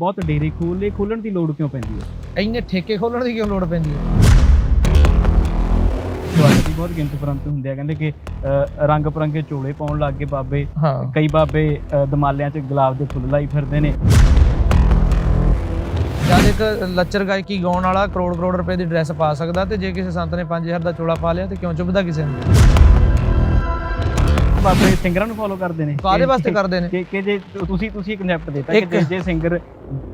ਬਹੁਤ ਡੇਰੇ ਖੋਲੇ ਖੋਲਣ ਦੀ ਲੋੜ ਕਿਉਂ ਪੈਂਦੀ ਹੈ? ਇੰਨੇ ਠੇਕੇ ਖੋਲਣ ਦੀ ਕਿਉਂ ਲੋੜ ਪੈਂਦੀ ਹੈ? ਦੀ ਬਹੁਤ ਗਿਣਤੀ ਪਰੰਤ ਹੁੰਦੇ ਆ ਕਹਿੰਦੇ ਕਿ ਰੰਗ ਪਰੰਗੇ ਚੋਲੇ ਪਾਉਣ ਲੱਗ ਗਏ ਬਾਬੇ। ਕਈ ਬਾਬੇ ਦਮਾਲਿਆਂ 'ਚ ਗੁਲਾਬ ਦੇ ਫੁੱਲ ਲਾਈ ਫਿਰਦੇ ਨੇ। ਜਦ ਇੱਕ ਲੱਚਰ ਗਾਇਕੀ ਗਾਉਣ ਵਾਲਾ ਕਰੋੜ ਕਰੋੜ ਰੁਪਏ ਦੀ ਡਰੈਸ ਪਾ ਸਕਦਾ ਤੇ ਜੇ ਕਿਸੇ ਸੰਤ ਨੇ 5000 ਦਾ ਚੋਲਾ ਪਾ ਲਿਆ ਤੇ ਕਿਉਂ ਚੁੱਭਦਾ ਕਿਸੇ ਨੂੰ? ਬਾਬੇ ਸਿੰਗਰਾਂ ਨੂੰ ਫੋਲੋ ਕਰਦੇ ਨੇ। ਕਾਹਦੇ ਕਿ- ਵਾਸਤੇ ਕਰਦੇ ਨੇ। ਕਿ ਜੇ ਤੁਸੀਂ ਤੁਸੀਂ ਇੱਕ ਕਨਸੈਪਟ ਦਿੱਤਾ ਕਿ ਜੇ- ਸਿੰਗਰ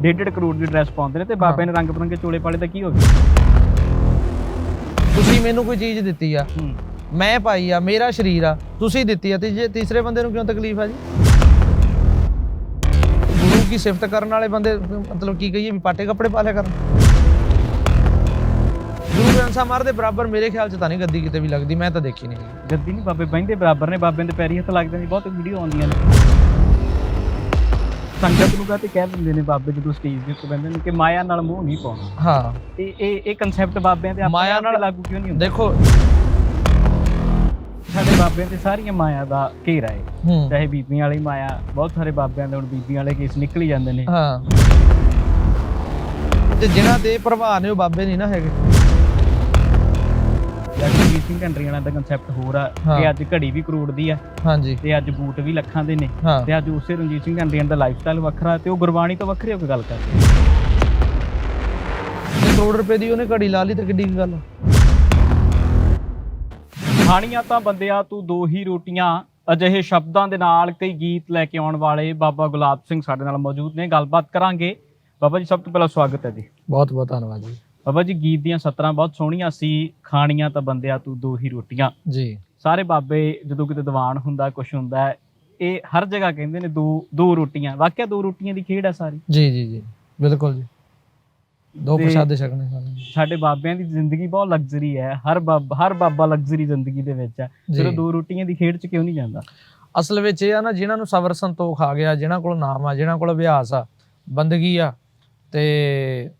ਡੇਢ ਡੇਢ ਕਰੋੜ ਦੀ ਡਰੈਸ ਪਾਉਂਦੇ ਨੇ ਤੇ ਬਾਬੇ ਨੇ ਰੰਗ ਬਰੰਗੇ ਚੋਲੇ ਪਾਲੇ ਤਾਂ ਕੀ ਹੋ ਗਿਆ? ਤੁਸੀਂ ਮੈਨੂੰ ਕੋਈ ਚੀਜ਼ ਦਿੱਤੀ ਆ। ਮੈਂ ਪਾਈ ਆ ਮੇਰਾ ਸਰੀਰ ਆ ਤੁਸੀਂ ਦਿੱਤੀ ਆ ਤੇ ਜੇ ਤੀਸਰੇ ਬੰਦੇ ਨੂੰ ਕਿਉਂ ਤਕਲੀਫ ਆ ਜੀ? ਗੁਰੂ ਕੀ ਸਿਫਤ ਕਰਨ ਵਾਲੇ ਬੰਦੇ ਮਤਲਬ ਕੀ ਕਹੀਏ ਵੀ ਪਾਟੇ ਕੱਪੜੇ ਪਾ ਲਿਆ ਕਰਨ। ਗੁਰੂ ਗ੍ਰੰਥ ਸਾਹਿਬ ਮਹਾਰਾਜ ਦੇ ਬਰਾਬਰ ਮੇਰੇ ਖਿਆਲ ਚ ਤਾਂ ਨਹੀਂ ਗੱਦੀ ਕਿਤੇ ਵੀ ਲੱਗਦੀ ਮੈਂ ਤਾਂ ਦੇਖੀ ਨਹੀਂ ਜੱਦੀ ਨਹੀਂ ਬਾਬੇ ਬਹਿੰਦੇ ਬਰਾਬਰ ਨੇ ਬਾਬਿਆਂ ਦੇ ਪੈਰੀ ਹੱਥ ਲੱਗਦੇ ਨੇ ਬਹੁਤ ਵੀਡੀਓ ਆਉਂਦੀਆਂ ਨੇ। ਸੰਗਤ ਨੂੰ ਕਹਤੇ ਕਹਿ ਦਿੰਦੇ ਨੇ ਬਾਬੇ ਜਦੋਂ ਸਟੇਜ ਦੇ ਉੱਤੇ ਬਹਿੰਦੇ ਨੇ ਕਿ ਮਾਇਆ ਨਾਲ ਮੋਹ ਨਹੀਂ ਪਾਉਣਾ। ਹਾਂ। ਇਹ ਇਹ ਇਹ ਕਨਸੈਪਟ ਬਾਬਿਆਂ ਆਪਣੇ ਮਾਇਆ ਤੇ ਨਾਲ- ਲਾਗੂ ਕਿਉਂ ਨਹੀਂ ਹੁੰਦਾ? ਦੇਖੋ। ਸਾਡੇ ਬਾਬਿਆਂ ਤੇ ਸਾਰੀਆਂ ਮਾਇਆ ਦਾ ਘੇਰਾ ਹੈ ਹੂੰ। ਚਾਹੇ ਬੀਬੀਆਂ ਵਾਲੀ ਮਾਇਆ ਬਹੁਤ ਸਾਰੇ ਬਾਬਿਆਂ ਦੇ ਹੁਣ ਬੀਬੀਆਂ ਵਾਲੇ ਕੇਸ ਨਿਕਲ ਹੀ ਜਾਂਦੇ ਨੇ। ਹਾਂ। ਤੇ ਜਿਨ੍ਹਾਂ ਦੇ ਪ੍ਰਭਾਵ ਨੇ ਉਹ ਬਾਬੇ ਨਹੀਂ ਨਾ ਹੈਗੇ। ਜਗਜੀਤ ਸਿੰਘ ਦਾ ਕਨਸੈਪਟ ਹੋਰ ਆ ਹਾਂ। ਕਿ ਅੱਜ ਘੜੀ ਵੀ ਕਰੋੜ ਦੀ ਆ। ਹਾਂਜੀ। ਤੇ ਅੱਜ ਬੂਟ ਵੀ ਲੱਖਾਂ ਦੇ ਨੇ। ਹਾਂ। ਤੇ ਅੱਜ ਉਸੇ ਰਣਜੀਤ ਸਿੰਘ ਘੰਟਰੀਆਂ ਦਾ ਲਾਈਫਸਟਾਈਲ ਵੱਖਰਾ ਤੇ ਉਹ ਗੁਰਬਾਣੀ ਤੋਂ ਵੱਖਰੀ ਹੋ ਕੇ ਗੱਲ ਕਰਦੇ ਤੇ ਕਰੋੜ ਰੁਪਏ ਦੀ ਉਹਨੇ ਘੜੀ ਲਾ ਲਈ ਤੇ ਕਿੱਡੀ ਕੁ ਗੱਲ ਆ? ਖਾਣੀਆਂ ਤਾਂ ਬੰਦਿਆ ਤੂੰ ਦੋ ਹੀ ਰੋਟੀਆਂ ਅਜਿਹੇ ਸ਼ਬਦਾਂ ਦੇ ਨਾਲ ਕਈ ਗੀਤ ਲੈ ਕੇ ਆਉਣ ਵਾਲੇ ਬਾਬਾ ਗੁਲਾਬ ਸਿੰਘ ਸਾਡੇ ਨਾਲ ਮੌਜੂਦ ਨੇ। ਗੱਲਬਾਤ ਕਰਾਂਗੇ। ਬਾਬਾ ਜੀ ਸਭ ਤੋਂ ਪਹਿਲਾਂ ਸਵਾਗਤ ਹੈ ਜੀ। ਬਹੁਤ ਬਹੁਤ ਧੰਨਵਾਦ ਜੀ। ਬਾਬਾ ਜੀ ਗੀਤ ਦੀਆਂ ਸਤਰਾਂ ਬਹੁਤ ਸੋਹਣੀਆਂ ਸੀ ਖਾਣੀਆਂ ਤਾਂ ਬੰਦਿਆ ਤੂੰ ਦੋ ਹੀ ਰੋਟੀਆਂ। ਜੀ। ਸਾਰੇ ਬਾਬੇ ਜਦੋਂ ਕਿਤੇ ਦੀਵਾਨ ਹੁੰਦਾ ਕੁਝ ਹੁੰਦਾ ਇਹ ਹਰ ਜਗ੍ਹਾ ਕਹਿੰਦੇ ਨੇ ਦੋ ਦੋ ਰੋਟੀਆਂ। ਵਾਕਿਆ ਦੋ ਰੋਟੀਆਂ ਦੀ ਖੇਡ ਹੈ ਸਾਰੀ। ਜੀ ਜੀ ਜੀ। ਬਿਲਕੁਲ ਜੀ। ਦੋ ਪ੍ਰਸ਼ਾਦੇ ਛਕਣੇ ਸਾਨੂੰ ਸਾਡੇ ਬਾਬਿਆਂ ਦੀ ਜ਼ਿੰਦਗੀ ਬਹੁਤ ਲਗਜ਼ਰੀ ਹੈ। ਹਰ ਬਾਬਾ ਹਰ ਬਾਬਾ ਲਗਜ਼ਰੀ ਜ਼ਿੰਦਗੀ ਦੇ ਵਿੱਚ ਹੈ। ਫਿਰ ਦੋ ਰੋਟੀਆਂ ਦੀ ਖੇਡ 'ਚ ਕਿਉਂ ਨਹੀਂ ਜਾਂਦਾ? ਅਸਲ ਵਿੱਚ ਇਹ ਆ ਨਾ ਜਿਨ੍ਹਾਂ ਨੂੰ ਸਬਰ ਸੰਤੋਖ ਆ ਗਿਆ ਜਿਨ੍ਹਾਂ ਕੋਲ ਨਾਮ ਆ ਜਿਨ੍ਹਾਂ ਕੋਲ ਅਭਿਆਸ ਆ ਬੰਦਗੀ ਆ ਤੇ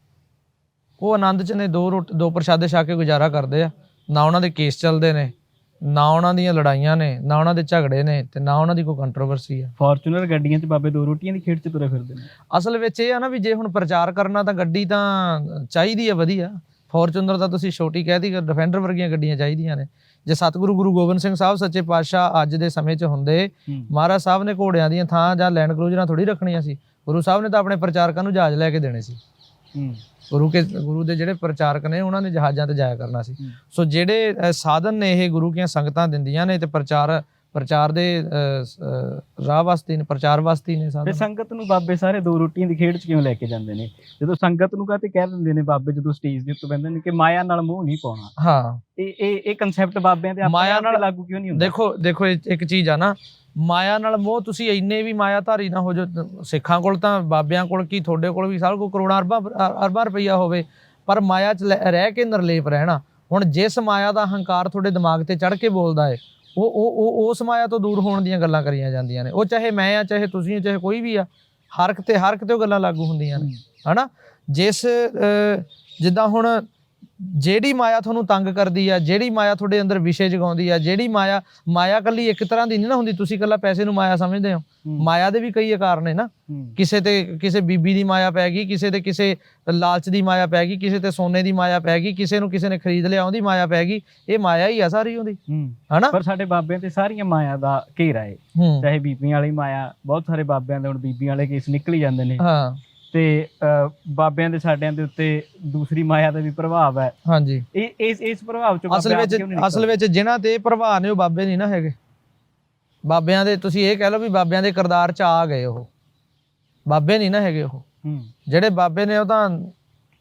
ਉਹ ਆਨੰਦ ਚ ਨੇ ਦੋ ਰੋਟ ਦੋ ਪ੍ਰਸ਼ਾਦੇ ਛਕ ਕੇ ਗੁਜ਼ਾਰਾ ਕਰਦੇ ਆ। ਨਾ ਉਹਨਾਂ ਦੇ ਕੇਸ ਚੱਲਦੇ ਨੇ ਨਾ ਉਹਨਾਂ ਦੀਆਂ ਲੜਾਈਆਂ ਨੇ ਨਾ ਉਹਨਾਂ ਦੇ ਝਗੜੇ ਨੇ ਤੇ ਨਾ ਉਹਨਾਂ ਦੀ ਕੋਈ ਕੰਟਰੋਵਰਸੀ ਆ। ਫੋਰਚੂਨਰ ਗੱਡੀਆਂ 'ਚ ਬਾਬੇ ਦੋ ਰੋਟੀਆਂ ਦੀ ਖੇਡ 'ਚ ਤੁਰੇ ਫਿਰਦੇ ਨੇ। ਅਸਲ ਵਿੱਚ ਇਹ ਆ ਨਾ ਵੀ ਜੇ ਹੁਣ ਪ੍ਰਚਾਰ ਕਰਨਾ ਤਾਂ ਗੱਡੀ ਤਾਂ ਚਾਹੀਦੀ ਆ ਵਧੀਆ। ਫੋਰਚੂਨਰ ਤਾਂ ਤੁਸੀਂ ਛੋਟੀ ਕਹਿਦੀ ਡਿਫੈਂਡਰ ਵਰਗੀਆਂ ਗੱਡੀਆਂ ਚਾਹੀਦੀਆਂ ਨੇ। ਜੇ ਸਤਿਗੁਰੂ ਗੁਰੂ ਗੋਬਿੰਦ ਸਿੰਘ ਸਾਹਿਬ ਸੱਚੇ ਪਾਤਸ਼ਾਹ ਅੱਜ ਦੇ ਸਮੇਂ 'ਚ ਹੁੰਦੇ। ਮਹਾਰਾਜ ਸਾਹਿਬ ਨੇ ਘੋੜਿਆਂ ਦੀਆਂ ਥਾਂ ਜਾਂ ਲੈਂਡ ਕਰੂਜ਼ਰਾਂ ਥੋੜੀ ਰੱਖਣੀਆਂ ਸੀ। ਗੁਰੂ ਸਾਹਿਬ ਨੇ ਤਾਂ ਆਪਣੇ ਪ੍ਰਚਾਰਕਾਂ ਨੂੰ ਜਹਾਜ਼ ਲੈ ਕੇ ਦੇਣੇ ਸੀ। ਗੁਰੂ ਕੇ ਗੁਰੂ ਦੇ ਜਿਹੜੇ ਪ੍ਰਚਾਰਕ ਨੇ ਉਹਨਾਂ ਨੇ ਜਹਾਜ਼ਾਂ ਤੇ ਜਾਇਆ ਕਰਨਾ ਸੀ। ਸੋ ਜਿਹੜੇ ਸਾਧਨ ਨੇ ਇਹ ਗੁਰੂ ਕੀਆਂ ਸੰਗਤਾਂ ਦਿੰਦੀਆਂ ਨੇ ਤੇ ਪ੍ਰਚਾਰ ਪ੍ਰਚਾਰ ਦੇ ਰਾਹ ਵਾਸਤੇ ਨੇ ਪ੍ਰਚਾਰ ਵਾਸਤੇ ਨੇ ਤੇ ਸਾਧਨ ਸੰਗਤ ਨੂੰ ਬਾਬੇ ਸਾਰੇ ਦੋ ਰੋਟੀਆਂ ਦੀ ਖੇਡ 'ਚ ਕਿਉਂ ਲੈ ਕੇ ਜਾਂਦੇ ਨੇ? ਜਦੋਂ ਸੰਗਤ ਨੂੰ ਕਹਤੇ ਕਹਿ ਦਿੰਦੇ ਨੇ ਬਾਬੇ ਜਦੋਂ ਸਟੇਜ ਦੇ ਉੱਤੇ ਬਹਿੰਦੇ ਨੇ ਕਿ ਮਾਇਆ ਨਾਲ ਮੋਹ ਨਹੀਂ ਪਾਉਣਾ। ਹਾਂ। ਇਹ ਇਹ ਇਹ ਕਨਸੈਪਟ ਬਾਬਿਆਂ ਦੇ ਮਾਇਆ ਆਪ ਤੇ ਨਾਲ- ਲਾਗੂ ਕਿਉਂ ਨਹੀਂ ਹੁੰਦਾ? ਦੇਖੋ ਦੇਖੋ ਇੱਕ ਚੀਜ਼ ਆ ਨਾ ਮਾਇਆ ਨਾਲ ਮੋਹ ਤੁਸੀਂ ਇੰਨੇ ਵੀ ਮਾਇਆਧਾਰੀ ਨਾ ਹੋ ਜੋ ਸਿੱਖਾਂ ਕੋਲ ਤਾਂ ਬਾਬਿਆਂ ਕੋਲ ਕੀ ਤੁਹਾਡੇ ਕੋਲ ਵੀ ਸਾਰੇ ਕੋਲ ਕਰੋੜਾਂ ਅਰਬਾਂ ਅਰ- ਅਰਬਾਂ ਰੁਪਈਆ ਹੋਵੇ ਪਰ ਮਾਇਆ 'ਚ ਰਹਿ ਕੇ ਨਿਰਲੇਪ ਰਹਿਣਾ। ਹੁਣ ਜਿਸ ਮਾਇਆ ਦਾ ਹੰਕਾਰ ਤੁਹਾਡੇ ਦਿਮਾਗ ਤੇ ਚੜ ਕੇ ਬੋਲਦਾ ਏ ਉਹ ਉਹ ਉਹ ਉਸ ਮਾਇਆ ਤੋਂ ਦੂਰ ਹੋਣ ਦੀਆਂ ਗੱਲਾਂ ਕਰੀਆਂ ਜਾਂਦੀਆਂ ਨੇ। ਉਹ ਚਾਹੇ ਮੈਂ ਆ ਚਾਹੇ ਤੁਸੀਂ ਚਾਹੇ ਕੋਈ ਵੀ ਆ ਹਰ ਇੱਕ ਤੇ ਹਰ ਇੱਕ ਤੇ ਉਹ ਗੱਲਾਂ ਲਾਗੂ ਹੁੰਦੀਆਂ ਨੇ। ਹਨਾ? ਜਿਸ ਜਿੱਦਾਂ ਹੁਣ ਜਿਹੜੀ ਮਾਇਆ ਤੁਹਾਨੂੰ ਤੰਗ ਕਰਦੀ ਆ ਜਿਹੜੀ ਮਾਇਆ ਤੁਹਾਡੇ ਅੰਦਰ ਵਿਸ਼ੇ ਜਗਾਉਂਦੀ ਆ ਜਿਹੜੀ ਮਾਇਆ ਮਾਇਆ ਕੱਲੀ ਇੱਕ ਤਰ੍ਹਾਂ ਦੀ ਨਹੀਂ ਨਾ ਹੁੰਦੀ ਤੁਸੀਂ ਕੱਲਾ ਪੈਸੇ ਨੂੰ ਮਾਇਆ ਸਮਝਦੇ ਹੋ। ਮਾਇਆ ਦੇ ਵੀ ਕਈ ਆਕਾਰ ਨੇ ਨਾ। ਕਿਸੇ ਤੇ ਕਿਸੇ ਬੀਬੀ ਦੀ ਮਾਇਆ ਪੈ ਗਈ ਕਿਸੇ ਤੇ ਕਿਸੇ ਲਾਲਚ ਦੀ ਮਾਇਆ ਪੈ ਗਈ ਕਿਸੇ ਤੇ ਸੋਨੇ ਦੀ ਮਾਇਆ ਪੈ ਗਈ ਕਿਸੇ ਨੂੰ ਕਿਸੇ ਨੇ ਖਰੀਦ ਲਿਆ ਉਹਦੀ ਮਾਇਆ ਪੈ ਗਈ ਇਹ ਮਾਇਆ ਹੀ ਆ ਸਾਰੀ ਉਹਦੀ। ਹਨਾ? ਪਰ ਸਾਡੇ ਬਾਬਿਆਂ ਤੇ ਸਾਰੀਆਂ ਮਾਇਆ ਦਾ ਘੇਰਾ ਹੂੰ। ਚਾਹੇ ਬੀਬੀਆਂ ਵਾਲੀ ਮਾਇਆ ਬਹੁਤ ਸਾਰੇ ਬਾਬਿਆਂ ਦੇ ਹੁਣ ਬੀਬੀਆਂ ਵਾਲੇ ਕੇਸ ਨਿਕਲ ਜਾਂਦੇ ਨੇ। ਹਾਂ। ਤੇ ਬਾਬਿਆਂ ਦੇ ਸਾਡਿਆਂ ਦੇ ਉੱਤੇ ਦੂਸਰੀ ਮਾਇਆ ਦਾ ਵੀ ਪ੍ਰਭਾਵ ਹੈ। ਹਾਂਜੀ। ਇਹ ਇਸ ਇਸ ਪ੍ਰਭਾਵ ਚੋਂ ਅਸਲ ਬਾਬੇ ਆਪ ਵਿੱਚ ਕਿਉਂ ਨਹੀਂ ਅਸਲ ਵਿੱਚ ਜਿਨ੍ਹਾਂ ਤੇ ਪ੍ਰਭਾਵ ਨੇ ਉਹ ਬਾਬੇ ਨਹੀਂ ਨਾ ਹੈਗੇ। ਬਾਬਿਆਂ ਦੇ ਤੁਸੀਂ ਇਹ ਕਹਿ ਲਓ ਵੀ ਬਾਬਿਆਂ ਦੇ ਕਿਰਦਾਰ ਚ ਆ ਗਏ ਉਹ। ਬਾਬੇ ਨਹੀਂ ਨਾ ਹੈਗੇ ਉਹ। ਹੂੰ। ਜਿਹੜੇ ਬਾਬੇ ਨੇ ਉਹ ਤਾਂ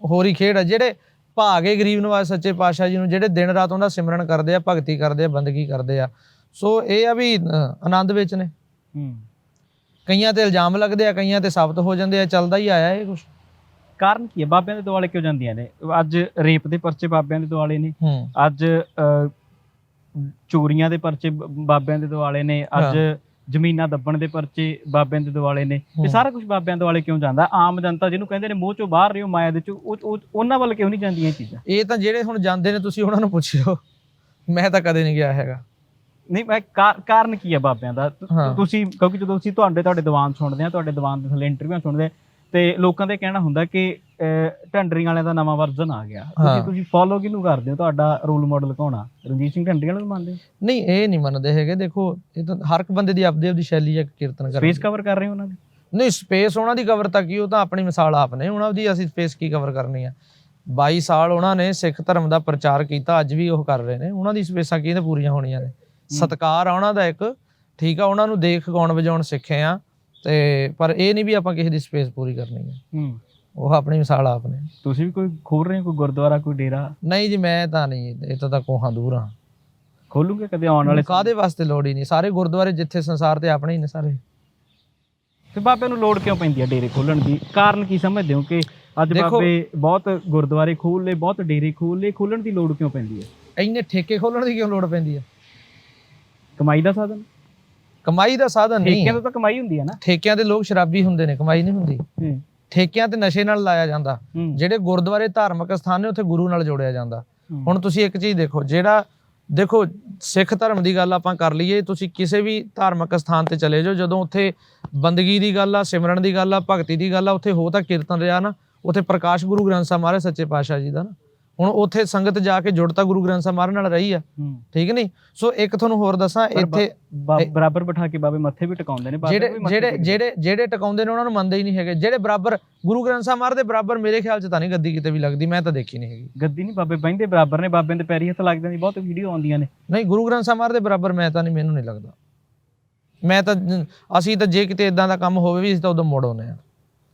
ਹੋਰੀ ਖੇਡ ਆ ਜਿਹੜੇ ਭਾਗੇ ਗਰੀਬ ਨਵਾਜ਼ ਸੱਚੇ ਪਾਤਸ਼ਾਹ ਜੀ ਨੂੰ ਜਿਹੜੇ ਦਿਨ ਰਾਤ ਉਹਦਾ ਸਿਮਰਨ ਕਰਦੇ ਆ ਭਗਤੀ ਕਰਦੇ ਆ ਬੰਦਗੀ ਕਰਦੇ ਆ। ਸੋ ਇਹ ਆ ਵੀ ਅ, ਆਨੰਦ ਵਿੱਚ ਨੇ। ਹੂੰ। ਕਈਆਂ ਤੇ ਇਲਜ਼ਾਮ ਲੱਗਦੇ ਆ ਕਈਆਂ ਤੇ ਸਾਬਤ ਹੋ ਜਾਂਦੇ ਆ ਚੱਲਦਾ ਹੀ ਆਇਆ ਇਹ ਕੁਝ ਕਾਰਨ ਕੀ ਹੈ ਬਾਬਿਆਂ ਦੇ ਦੁਆਲੇ ਕਿਉਂ ਜਾਂਦੀਆਂ ਨੇ? ਅੱਜ ਰੇਪ ਦੇ ਪਰਚੇ ਬਾਬਿਆਂ ਦੇ ਦੁਆਲੇ ਨੇ। ਅੱਜ ਚੋਰੀਆਂ ਦੇ ਪਰਚੇ ਬਾਬਿਆਂ ਦੇ ਦੁਆਲੇ ਨੇ। ਅੱਜ ਜ਼ਮੀਨਾਂ ਦੱਬਣ ਦੇ ਪਰਚੇ ਬਾਬਿਆਂ ਦੇ ਦੁਆਲੇ ਨੇ। ਇਹ ਸਾਰਾ ਕੁਝ ਬਾਬਿਆਂ ਦੁਆਲੇ ਕਿਉਂ ਜਾਂਦਾ? ਆਮ ਜਨਤਾ ਜਿਹਨੂੰ ਕਹਿੰਦੇ ਨੇ ਮੋਹ ਚੋਂ ਬਾਹਰ ਰਿਓ ਮਾਇਆ ਦੇ ਚੋਂ ਉਹ- ਉਹ- ਉਹਨਾਂ ਵੱਲ ਕਿਉਂ ਨਹੀਂ ਜਾਂਦੀਆਂ ਇਹ ਚੀਜ਼ਾਂ? ਇਹ ਤਾਂ ਜਿਹੜੇ ਹੁਣ ਜਾਂਦੇ ਨੇ ਤੁਸੀਂ ਉਹਨਾਂ ਨੂੰ ਪੁੱਛਿਓ। ਮੈਂ ਤਾਂ ਕਦੇ ਨਹੀਂ ਗਿਆ ਹੈਗਾ। ਨਹੀਂ ਮੈਂ ਕਾਰਨ ਕੀ ਹੈ ਬਾਬਿਆਂ ਦਾ? ਤੁ- ਹਾਂ। ਤੁਸੀਂ ਕਿਉਂਕਿ ਜਦੋਂ ਅਸੀਂ ਤੁਹਾਡੇ ਤੁਹਾਡੇ ਦੀਵਾਨ ਸੁਣਦੇ ਆ ਤੁਹਾਡੇ ਦੀਵਾਨ ਦੇ ਥੱਲੇ ਇੰਟਰਵਿਊ ਸੁਣਦੇ ਆ, ਤੇ ਲੋਕਾਂ ਦੇ ਕਹਿਣਾ ਹੁੰਦਾ ਕਿ ਅਹ, ਢੰਡਰੀ ਵਾਲਿਆਂ ਦਾ ਨਵਾਂ ਵਰਜ਼ਨ ਆ ਗਿਆ। ਤੁਸੀਂ ਹਾਂ। ਤੁਸੀਂ ਫੋਲੋ ਕਿਹਨੂੰ ਕਰਦੇ ਹੋ? ਤੁਹਾਡਾ ਰੋਲ ਮਾਡਲ ਕੌਣ ਆ? ਰਣਜੀਤ ਸਿੰਘ ਢੰਡਰੀ ਵਾਲੇ ਨੂੰ ਮੰਨਦੇ ਹੋ? ਨਹੀਂ ਇਹ ਨਹੀਂ ਮੰਨਦੇ ਹੈਗੇ। ਦੇਖੋ ਇਹ ਤਾਂ ਹਰ ਇੱਕ ਬੰਦੇ ਦੀ ਆਪਦੀ ਆਪਦੀ ਸ਼ੈਲੀ ਹੈ ਕੀਰਤਨ ਕਰਨ ਸਪੇਸ ਦੀ। ਕਵਰ ਕਰ ਰਹੇ ਹੋ ਉਹਨਾਂ ਦੀ? ਨਹੀਂ ਸਪੇਸ ਉਹਨਾਂ ਦੀ ਕਵਰ ਤਾਂ ਕੀ ਉਹ ਤਾਂ ਆਪਣੀ ਮਿਸਾਲ ਆਪ ਨੇ। ਉਹਨਾਂ ਦੀ ਅਸੀਂ ਸਪੇਸ ਕੀ ਕਵਰ ਕਰਨੀ ਆ? 22 ਸਾਲ ਉਹਨਾਂ ਨੇ ਸਿੱਖ ਧਰਮ ਦਾ ਪ੍ਰਚਾਰ ਕੀਤਾ ਅੱਜ ਵੀ ਉਹ ਕਰ ਰਹੇ ਨੇ। ਉਹਨਾਂ ਦੀ ਸਪੇਸਾਂ ਕੀ ਨੇ ਪੂਰੀਆਂ ਹੋਣੀਆਂ ਨੇ। ਸਤਕਾਰ ਆ ਉਹਨਾਂ ਦਾ ਇੱਕ ਠੀਕ ਆ ਉਹਨਾਂ ਨੂੰ ਦੇਖ ਗਾਉਣ ਵਜਾਉਣ ਸਿੱਖੇ ਆ ਤੇ ਪਰ ਇਹ ਨਹੀਂ ਵੀ ਆਪਾਂ ਕਿਸੇ ਦੀ ਸਪੇਸ ਪੂਰੀ ਕਰਨੀ ਹੈ ਹੂੰ। ਉਹ ਆਪਣੀ ਮਿਸਾਲ ਆਪ ਨੇ। ਤੁਸੀਂ ਵੀ ਕੋਈ ਖੋਲ ਰਹੇ ਹੋ ਕੋਈ ਗੁਰਦੁਆਰਾ ਕੋਈ ਡੇਰਾ? ਨਹੀਂ ਜੀ ਮੈਂ ਤਾਂ ਨਹੀਂ ਇਹ ਤਾਂ ਤਾਂ ਕੋਹਾਂ ਦੂਰ ਹਾਂ ਖੋਲੂਗੇ ਕਦੇ ਆਉਣ ਵਾਲੇ ਕਾਦੇ ਵਾਸਤੇ ਲੋੜ ਹੀ ਨਹੀਂ ਸਾਰੇ ਗੁਰਦੁਆਰੇ ਜਿੱਥੇ ਸੰਸਾਰ ਤੇ ਆਪਣੇ ਹੀ ਨੇ ਸਾਰੇ। ਤੇ ਬਾਬੇ ਨੂੰ ਲੋੜ ਕਿਉਂ ਪੈਂਦੀ ਆ ਡੇਰੇ ਖੋਲਣ ਦੀ? ਕਾਰਨ ਕੀ ਸਮਝਦੇ ਹੋ ਕਿ ਅੱਜ ਬਾਬੇ ਬਹੁਤ ਗੁਰਦੁਆਰੇ ਖੋਲ ਲਏ ਬਹੁਤ ਡੇਰੇ ਖੋਲ ਲਏ ਖੋਲਣ ਦੀ ਲੋੜ ਕਿਉਂ ਪੈਂਦੀ ਹੈ ਇੰਨੇ ਠੇਕੇ ਖੋਲਣ ਦੀ ਕਿਉਂ ਲੋੜ ਪੈਂਦੀ ਹੈ ਕਮਾਈ ਦਾ ਸਾਧਨ? ਕਮਾਈ ਦਾ ਸਾਧਨ ਨਹੀਂ। ਠੇਕਿਆਂ ਤੋਂ ਤਾਂ ਕਮਾਈ ਹੁੰਦੀ ਹੈ ਨਾ। ਠੇਕਿਆਂ ਦੇ ਲੋਕ ਸ਼ਰਾਬੀ ਹੁੰਦੇ ਨੇ ਕਮਾਈ ਨਹੀਂ ਹੁੰਦੀ। ਹੂੰ। ਠੇਕਿਆਂ ਤੇ ਨਸ਼ੇ ਨਾਲ ਲਾਇਆ ਜਾਂਦਾ। ਹੂੰ। ਜਿਹੜੇ ਗੁਰਦੁਆਰੇ ਧਾਰਮਿਕ ਸਥਾਨ ਨੇ ਉੱਥੇ ਗੁਰੂ ਨਾਲ ਜੋੜਿਆ ਜਾਂਦਾ। ਹੂੰ। ਹੁਣ ਤੁਸੀਂ ਇੱਕ ਚੀਜ਼ ਦੇਖੋ ਜਿਹੜਾ ਦੇਖੋ ਸਿੱਖ ਧਰਮ ਦੀ ਗੱਲ ਆਪਾਂ ਕਰ ਲਈਏ ਤੁਸੀਂ ਕਿਸੇ ਵੀ ਧਾਰਮਿਕ ਸਥਾਨ ਤੇ ਚਲੇ ਜਾਓ ਜਦੋਂ ਉੱਥੇ ਬੰਦਗੀ ਦੀ ਗੱਲ ਆ ਸਿਮਰਨ ਦੀ ਗੱਲ ਆ ਭਗਤੀ ਦੀ ਗੱਲ ਆ ਉੱਥੇ ਹੋ ਤਾਂ ਕੀਰਤਨ ਰਿਹਾ ਨਾ ਉੱਥੇ ਪ੍ਰਕਾਸ਼ ਗੁਰੂ ਗ੍ਰੰਥ ਸਾਹਿਬ ਮਹਾਰਾਜ ਸੱਚੇ ਪਾਤਸ਼ਾਹ ਜੀ ਦਾ ਨਾ। ਹੁਣ ਉੱਥੇ ਸੰਗਤ ਜਾ ਕੇ ਜੁੜਤਾ ਗੁਰੂ ਗ੍ਰੰਥ ਸਾਹਿਬ ਮਹਾਰਾਜ ਨਾਲ ਰਹੀ ਆ। ਠੀਕ ਨਹੀਂ? ਸੋ ਇੱਕ ਤੁਹਾਨੂੰ ਹੋਰ ਦੱਸਾਂ ਇੱਥੇ ਬਰਾਬਰ ਬਿਠਾ ਕੇ ਬਾਬੇ ਮੱਥੇ ਵੀ ਟਿਕਾਉਂਦੇ ਨੇ ਬਾਬੇ ਜਿਹੜੇ ਜਿਹੜੇ। ਜਿਹੜੇ ਜਿਹੜੇ ਟਿਕਾਉਂਦੇ ਨੇ ਉਹਨਾਂ ਨੂੰ ਮੰਨਦੇ ਹੀ ਨਹੀਂ ਹੈਗੇ। ਜਿਹੜੇ ਬਰਾਬਰ ਗੁਰੂ ਗ੍ਰੰਥ ਸਾਹਿਬ ਮਹਾਰਾਜ ਦੇ ਬਰਾਬਰ ਮੇਰੇ ਖਿਆਲ 'ਚ ਤਾਂ ਨਹੀਂ ਗੱਦੀ ਕਿਤੇ ਵੀ ਲੱਗਦੀ ਮੈਂ ਤਾਂ ਦੇਖੀ ਨਹੀਂ ਹੈਗੀ। ਗੱਦੀ ਨਹੀਂ ਬਾਬੇ ਬਹਿੰਦੇ ਬਰਾਬਰ ਨੇ ਬਾਬਿਆਂ ਦੇ ਪੈਰੀ ਹੱਥ ਲੱਗਦੇ ਨੇ ਬਹੁਤ ਵੀਡੀਓ ਆਉਂਦੀਆਂ ਨੇ। ਨਹੀਂ ਗੁਰੂ ਗ੍ਰੰਥ ਸਾਹਿਬ ਮਹਾਰਾਜ ਦੇ ਬਰਾਬਰ ਮੈਂ ਤਾਂ ਨਹੀਂ ਮੈਨੂੰ ਨਹੀਂ ਲੱਗਦਾ। ਮੈਂ ਤਾਂ ਅਸੀਂ ਤਾਂ ਜੇ ਕਿਤੇ ਇਦਾਂ ਦਾ ਕੰਮ ਹੋਵੇ ਵੀ ਅਸੀਂ ਤਾਂ ਉਦੋਂ ਮੋੜ ਆਉਂਦੇ ਆ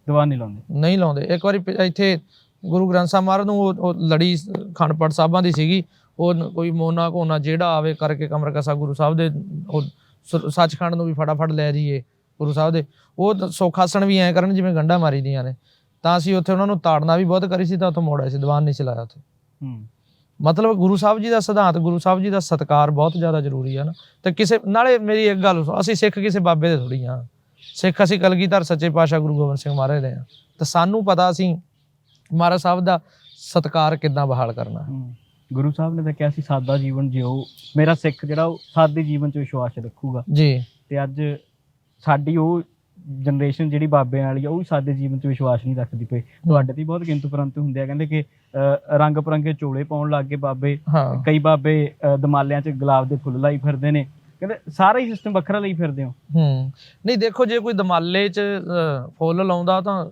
ਨਹੀਂ ਲਾਉਂਦੇ। ਨਹੀਂ ਲਾਉਂਦੇ। ਇੱਕ ਵਾਰੀ ਇੱਥੇ ਗੁਰੂ ਗ੍ਰੰਥ ਸਾਹਿਬ ਮਹਾਰਾਜ ਨੂੰ ਉਹ ਲੜੀ ਖੰਡਪੜ ਸਾਹਿਬਾਂ ਦੀ ਸੀਗੀ। ਉਹ ਕੋਈ ਮੋਨਾ ਕੋਨਾ ਜਿਹੜਾ ਆਵੇ ਕਰਕੇ ਕਮਰ ਕਸਾ ਗੁਰੂ ਸਾਹਿਬ ਦੇ ਉਹ ਸੱਚਖੰਡ ਨੂੰ ਵੀ ਫਟਾਫਟ ਲੈ ਜਾਈਏ ਗੁਰੂ ਸਾਹਿਬ ਦੇ। ਉਹ ਸੁਖਾਸਣ ਵੀ ਐ ਕਰਨ ਜਿਵੇਂ ਗੰਢਾਂ ਮਾਰੀ ਦੀਆਂ ਨੇ। ਤਾਂ ਅਸੀਂ ਉੱਥੇ ਉਹਨਾਂ ਨੂੰ ਤਾੜਨਾ ਵੀ ਬਹੁਤ ਕਰੀ ਸੀ ਤਾਂ ਉੱਥੋਂ ਮੋੜਿਆ ਸੀ ਦੀਵਾਨ ਨਹੀਂ ਚਲਾਇਆ ਉੱਥੇ। ਮਤਲਬ ਗੁਰੂ ਸਾਹਿਬ ਜੀ ਦਾ ਸਿਧਾਂਤ ਗੁਰੂ ਸਾਹਿਬ ਜੀ ਦਾ ਸਤਕਾਰ ਬਹੁਤ ਜ਼ਿਆਦਾ ਜ਼ਰੂਰੀ ਹੈ ਨਾ। ਤੇ ਕਿਸੇ ਨਾਲੇ ਮੇਰੀ ਇੱਕ ਗੱਲ ਅਸੀਂ ਸਿੱਖ ਕਿਸੇ ਬਾਬੇ ਦੇ ਥੋੜੀ ਆ। ਸਿੱਖ ਅਸੀਂ ਕਲਗੀਧਰ ਸੱਚੇ ਪਾਤਸ਼ਾਹ ਗੁਰੂ ਗੋਬਿੰਦ ਸਿੰਘ ਮਹਾਰਾਜ ਦੇ ਆ। ਤੇ ਸਾਨੂੰ ਪਤਾ ਅਸੀਂ ਮਹਾਰਾਜ ਸਾਹਿਬ ਦਾ ਸਤਕਾਰ ਕਿੱਦਾਂ ਬਹਾਲ ਕਰਨਾ। ਗੁਰੂ ਸਾਹਿਬ ਨੇ ਤਾਂ ਕਿਹਾ ਸੀ ਸਾਦਾ ਜੀਵਨ ਜਿਓ ਮੇਰਾ ਸਿੱਖ ਜਿਹੜਾ ਉਹ ਸਾਦੇ ਜੀਵਨ 'ਚ ਵਿਸ਼ਵਾਸ ਰੱਖੂਗਾ। ਜੀ। ਤੇ ਅੱਜ ਸਾਡੀ ਉਹ ਜਨਰੇਸ਼ਨ ਜਿਹੜੀ ਬਾਬੇ ਵਾਲੀ ਆ ਉਹ ਸਾਦੇ ਜੀਵਨ 'ਚ ਵਿਸ਼ਵਾਸ ਨਹੀਂ ਰੱਖਦੀ ਪਈ। ਤੁਹਾਡੇ ਤੇ ਬਹੁਤ ਕਿੰਤੂ ਪਰੰਤੂ ਹੁੰਦੇ ਆ ਕਹਿੰਦੇ ਕਿ ਰੰਗ ਪਰੰਗੇ ਚੋਲੇ ਪਾਉਣ ਲੱਗ ਗਏ ਬਾਬੇ। ਕਈ ਬਾਬੇ ਦਮਾਲਿਆਂ 'ਚ ਗੁਲਾਬ ਦੇ ਫੁੱਲ ਲਾਈ ਫਿਰਦੇ ਨੇ। ਕਹਿੰਦੇ ਸਾਰਾ ਹੀ ਸਿਸਟਮ ਵੱਖਰਾ ਲਈ ਫਿਰਦੇ ਹੋ। ਹੂੰ। ਨਹੀਂ ਦੇਖੋ ਜੇ ਕੋਈ ਦਮਾਲੇ 'ਚ ਫੁੱਲ ਲਾਉਂਦਾ ਤਾਂ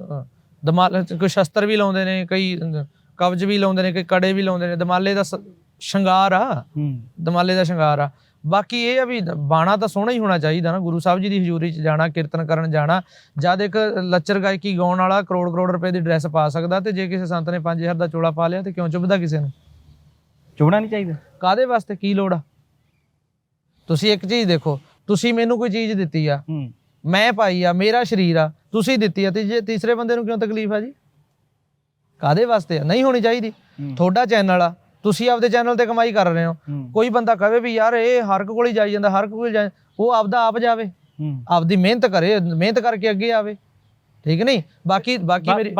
ਦਮਾਲੇ ਕੋਈ ਸ਼ਸਤਰ ਵੀ ਲਾਉਂਦੇ ਨੇ ਕਈ ਕਵਚ ਵੀ ਲਾਉਂਦੇ ਨੇ ਕਈ ਕੜੇ ਵੀ ਲਾਉਂਦੇ ਨੇ। ਦਮਾਲੇ ਦਾ ਸ਼ਿੰਗਾਰ ਆ। ਹੂੰ। ਦਮਾਲੇ ਦਾ ਸ਼ਿੰਗਾਰ ਆ। ਬਾਕੀ ਇਹ ਆ ਵੀ ਬਾਣਾ ਤਾਂ ਸੋਹਣਾ ਹੀ ਹੋਣਾ ਚਾਹੀਦਾ ਨਾ। ਗੁਰੂ ਸਾਹਿਬ ਜੀ ਦੀ ਹਜ਼ੂਰੀ 'ਚ ਜਾਣਾ ਕੀਰਤਨ ਕਰਨ ਜਾਣਾ। ਜਦ ਇੱਕ ਲੱਚਰ ਗਾਇਕੀ ਗਾਉਣ ਵਾਲਾ ਕਰੋੜ ਕਰੋੜ ਰੁਪਏ ਦੀ ਡਰੈਸ ਪਾ ਸਕਦਾ ਤੇ ਜੇ ਕਿਸੇ ਸੰਤ ਨੇ 5000 ਦਾ ਚੋਲਾ ਪਾ ਲਿਆ ਤੇ ਕਿਉਂ ਚੁੱਭਦਾ ਕਿਸੇ ਨੂੰ? ਚੋਣਾ ਨਹੀਂ ਚਾਹੀਦਾ। ਕਾਦੇ ਵਾਸਤੇ ਕੀ ਲੋੜ ਆ? ਤੁਸੀਂ ਇੱਕ ਚੀਜ਼ ਦੇਖੋ। ਤੁਸੀਂ ਮੈਨੂੰ ਕੋਈ ਚੀਜ਼ ਦਿੱਤੀ ਆ। ਮੈਂ ਪਾਈ ਆ ਮੇਰਾ ਸਰੀਰ ਆ ਤੁਸੀਂ ਦਿੱਤੀ ਆ ਤੇ ਜੇ ਤੀਸਰੇ ਬੰਦੇ ਨੂੰ ਕਿਉਂ ਤਕਲੀਫ ਆ ਜੀ? ਕਾਦੇ ਵਾਸਤੇ ਆ? ਨਹੀਂ ਹੋਣੀ ਚਾਹੀਦੀ। ਤੁਹਾਡਾ ਚੈਨਲ ਆ ਤੁਸੀਂ ਆਪਦੇ ਚੈਨਲ ਤੇ ਕਮਾਈ ਕਰ ਰਹੇ ਹੋ। ਕੋਈ ਬੰਦਾ ਕਹੇ ਵੀ ਯਾਰ ਇਹ ਹਰ ਕੋਲ ਹੀ ਜਾਈ ਜਾਂਦਾ ਹਰ ਕੋਲ ਜਾਏ ਉਹ ਆਪਦਾ ਆਪ ਜਾਵੇ। ਆਪਦੀ ਮਿਹਨਤ ਕਰੇ ਮਿਹਨਤ ਕਰਕੇ ਅੱਗੇ ਆਵੇ। ਠੀਕ ਨਹੀਂ? ਬਾਕੀ ਬਾਕੀ ਮੇਰੀ